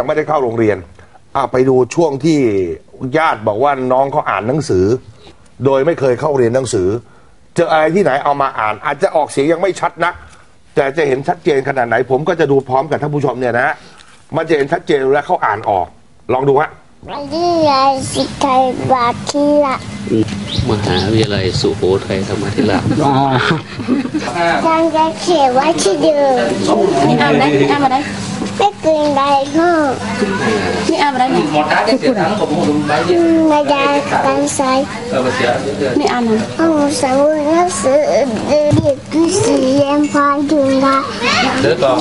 ยังไม่ได้เข้าโรงเรียนอะไปดูช่วงที่ญาติบอกว่าน้องเขาอ่านหนังสือ โดยไม่เคยเข้าเรียนหนังสือ เจออะไรที่ไหนเอามาอ่าน อาจจะออกเสียงยังไม่ชัดนะแต่จะเห็นชัดเจนขนาดไหน ผมก็จะดูพร้อมกับท่านผู้ชมเนี่ยนะฮะมันจะเห็นชัดเจนและเขาอ่านออก ลองดูฮะวิทยาสิไทยบาคิละมหาวิทยาลัยสุโขทัยธรรมาธิราชยังจะเขียนไว้ที่เดิมนี่อ่านได้นี่อ่านมาได้ ไม่เกินใดห้องนี่อ่านมาได้นี่ một đá cái tiền thắng của một đồng bái điện มาดาการใช้ ở bờ xẻ นี่อ่านนั้นห้องสมุดหนังสือเด็กผู้สีเรียนพอถึงละ đứa con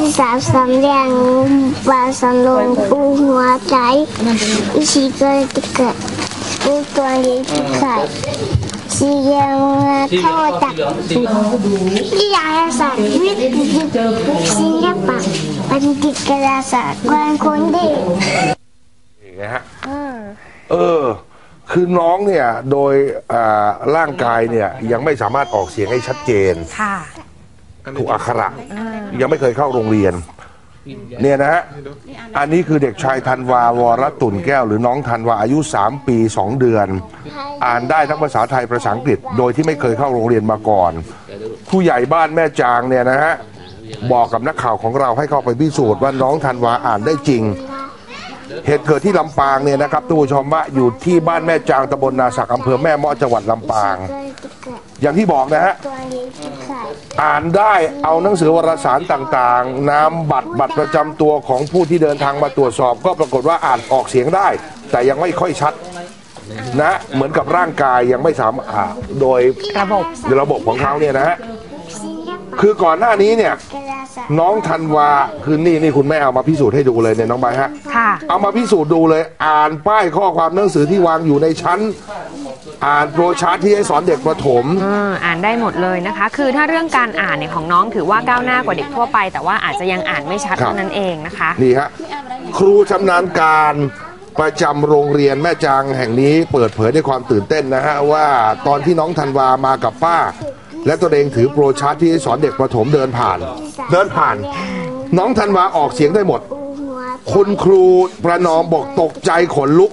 ที่สาวสำเรียงปลาสลงปูหัวใจวิชีเกิดเกิดปูตัวเล็กที่ไข่สีเรียงเข้าตักวิทยาศาสตร์วิทยุศิลปะบัณฑิตกลาศาสตร์กวนคนเด็กนี่ไงฮะเออ คือน้องเนี่ยโดยอ่าร่างกายเนี่ยยังไม่สามารถออกเสียงให้ชัดเจน ค่ะ ถูกอักขระ ยังไม่เคยเข้าโรงเรียน เนี่ยนะฮะ อันนี้คือเด็กชายธันวาวรตุ่นแก้ว หรือน้องธันวาอายุ 3 ปี 2 เดือน อ่านได้ทั้งภาษาไทยภาษาอังกฤษ โดยที่ไม่เคยเข้าโรงเรียนมาก่อน ผู้ใหญ่บ้านแม่จางเนี่ยนะฮะ บอกกับนักข่าวของเราให้เข้าไปพิสูจน์ว่าน้องธันวาอ่านได้จริง เหตุเกิดที่ลำปางเนี่ยนะครับทุกผู้ชมว่าอยู่ที่บ้านแม่จางตำบลนาสักอำเภอแม่เมาะจังหวัดลำปาง อย่างที่บอกนะฮะอ่านได้เอาหนังสือวารสารต่างๆนามบัตรบัตรประจำตัวของผู้ที่เดินทางมาตรวจสอบ ก็ปรากฏว่าอ่านออกเสียงได้ แต่ยังไม่ค่อยชัดนะเหมือนกับร่างกายยังไม่สามารถโดยระบบระบบของเขาเนี่ยนะฮะ คือก่อนหน้านี้เนี่ยกลาศาสตร์น้องธันวาคือนี่นี่คุณแม่เอามาพิสูจน์ให้ดูเลยเนี่ยน้องใบร์ทฮะ ค่ะ เอามาพิสูจน์ดูเลยอ่านป้ายข้อความหนังสือที่วางอยู่ในชั้น อ่านโปรชาร์ตที่ให้สอนเด็กประถม เอออ่านได้หมดเลยนะคะ คือถ้าเรื่องการอ่านเนี่ยของน้องถือว่าก้าวหน้ากว่าเด็กทั่วไป แต่ว่าอาจจะยังอ่านไม่ชัดครับ เท่านั้นเองนะคะ นี่ฮะครูชำนาญการประจำโรงเรียนแม่จางแห่งนี้เปิดเผยด้วยความตื่นเต้นนะฮะว่าตอนที่น้องธันวามากับป้า และตัวเองถือโปรชาร์ตที่ให้สอนเด็กประถมเดินผ่าน เดินผ่าน น้องธันวาออกเสียงได้หมดปูหัวคุณครูประนอมบอกตกใจขนลุก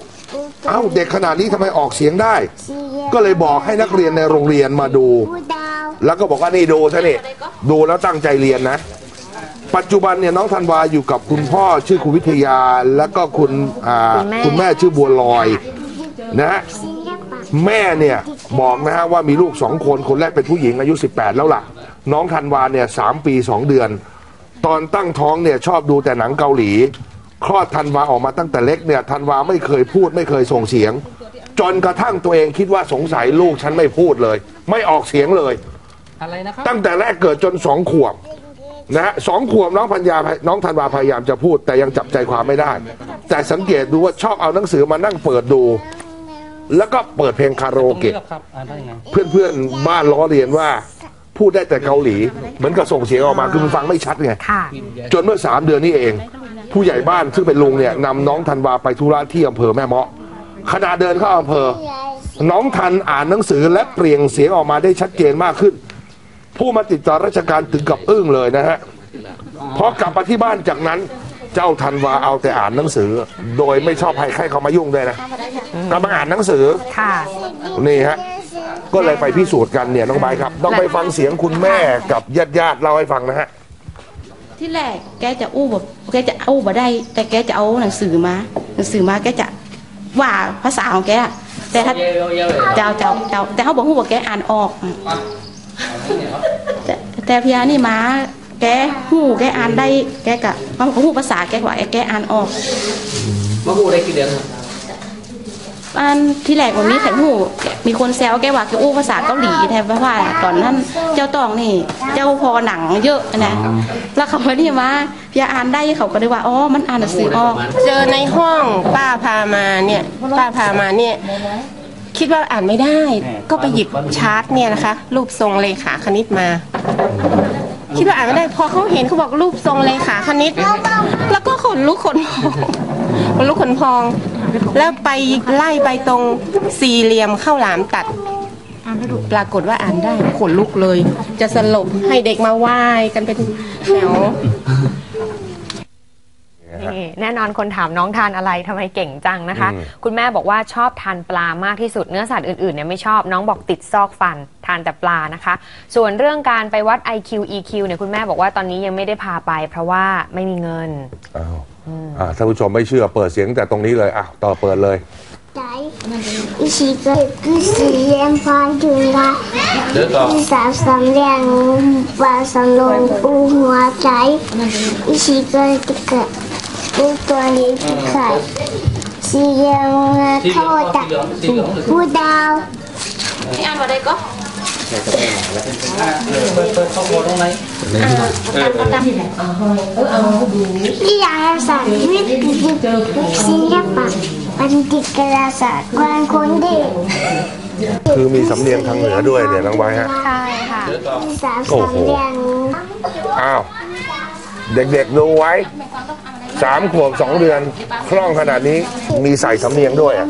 เอ้าเด็กขนาดนี้ทำไมออกเสียงได้สีเรียงก็เลยบอกให้นักเรียนในโรงเรียนมาดูปูดาวแล้วก็บอกว่านี่ดูซะนี่ดูแล้วตั้งใจเรียนนะ ปัจจุบันเนี่ยน้องธันวาอยู่กับคุณพ่อชื่อคุณวิทยา แล้วก็คุณอ่าคุณแม่คุณแม่ชื่อบัวลอยนะฮะศิลปะ แม่เนี่ยบอกนะฮะว่ามีลูกสองคนคนแรกเป็นผู้หญิงอายุ 18 แล้วล่ะ น้องธันวาเนี่ยสามปีสองเดือน ตอนตั้งท้องเนี่ยชอบดูแต่หนังเกาหลี คลอดธันวาออกมาตั้งแต่เล็กเนี่ยธันวาไม่เคยพูดไม่เคยส่งเสียง จนกระทั่งตัวเองคิดว่าสงสัยลูกฉันไม่พูดเลย ไม่ออกเสียงเลย อะไรนะครับ ตั้งแต่แรกเกิดจนสองขวบนะฮะสองขวบน้องพัญญาน้องธันวาพยายามจะพูด แต่ยังจับใจความไม่ได้ แต่สังเกตดูว่าชอบเอาหนังสือมานั่งเปิดดู แล้วก็เปิดเพลงคาราโอเกะครับอ่านได้ยังไงเพื่อนๆบ้านล้อเรียนว่า พูดได้แต่เกาหลี เหมือนกับส่งเสียงออกมาคือมันฟังไม่ชัดไงค่ะจนเมื่อสามเดือนนี้เอง ผู้ใหญ่บ้านซึ่งเป็นลุงเนี่ยนำน้องธันวาไปธุระที่อำเภอแม่เมาะขณะเดินเข้าอำเภอ น้องทันอ่านหนังสือและเปลี่ยนเสียงออกมาได้ชัดเจนมากขึ้น ผู้มาติดต่อราชการถึงกับอึ้งเลยนะฮะพอกลับมาที่บ้านจากนั้น เจ้าธันวาเอาแต่อ่านหนังสือ โดยไม่ชอบให้ใครเขามายุ่งด้วยนะกำลังอ่านหนังสือค่ะ นี่ฮะก็เลยไปพิสูจน์กันเนี่ยน้องใบร์ทครับ ต้องไปฟังเสียงคุณแม่กับญาติญาติๆเล่าให้ฟังนะฮะ ที่แรกแกจะอู้แบบแกจะอู้บ่ได้ แต่แกจะเอาหนังสือมา หนังสือมาแกจะว่าภาษาของแกอะแต่ถ้าเจ้าเจ้าเจ้าแต่เขาบอกฮู้ว่าแกอ่านออกอืมแต่แต่พี่อานี่มา แกฮู้แกอ่านได้แกกะมันก็ฮู้ภาษาแกว่าแกอ่านออกมาพูดได้กี่เดือนครับอันที่แรกวันนี้ไข่หูมีคนแซวแกว่าแกอู้ภาษาเกาหลีแทนว่าตอนนั้นเจ้าตองนี่ เจ้าพอหนังเยอะนะแล้วเขามานี่มาพี่อ่านได้เขาก็เลยว่าอ๋อมันอ่านหนังสือออก เจอในห้องป้าพามาเนี่ย ป้าพามาเนี่ย คิดว่าอ่านไม่ได้ ก็ไปหยิบชาร์ตเนี่ยนะคะ รูปทรงเลขาคณิตมา คิดว่าอ่านไม่ได้พอเขาเห็นเขาบอกรูปทรงเลขาคณิต แล้วก็ขนลุกขนพองขนลุกขนพอง แล้วไปไล่ไปตรงสี่เหลี่ยมข้าวหลามตัด ปรากฏว่าอ่านได้ขนลุกเลย จะสลบให้เด็กมาไหว้กันเป็นแถวนี่ แน่นอนคนถามน้องทานอะไรทำไมเก่งจังนะคะ อืม คุณแม่บอกว่าชอบทานปลามากที่สุดเนื้อสัตว์อื่นๆเนี่ยไม่ชอบน้องบอกติดซอกฟันทานแต่ปลานะคะ ส่วนเรื่องการไปวัด IQ EQ เนี่ยคุณแม่บอกว่าตอนนี้ยังไม่ได้พาไป เพราะว่าไม่มีเงิน อ้าวอ่าท่านผู้ชมไม่เชื่อเปิดเสียงแต่ตรงนี้เลยอ่ะต่อเปิดเลย 仔，一起个故事研发出来， เดินต่อ 一闪闪亮把闪龙不花仔，一起个这个 มีตัวนี้ไข่สีเหลืองโทษจากผู้ดาวนี่อ่านว่าได้ก็เปิดเปิดข้าวโพตรงไหนที่ยาเสารวิทย์ศิลปะปันติกราศาสตร์วันคนเด็กคือมีสำเนียงทางเหนือด้วยเนี่ยน้องไว้ฮะใช่ค่ะมีสามสำเนียงอ้าว เด็กๆดูไว้ สามขวบสองเดือนคล่องขนาดนี้มีใส่สำเนียงด้วยอะ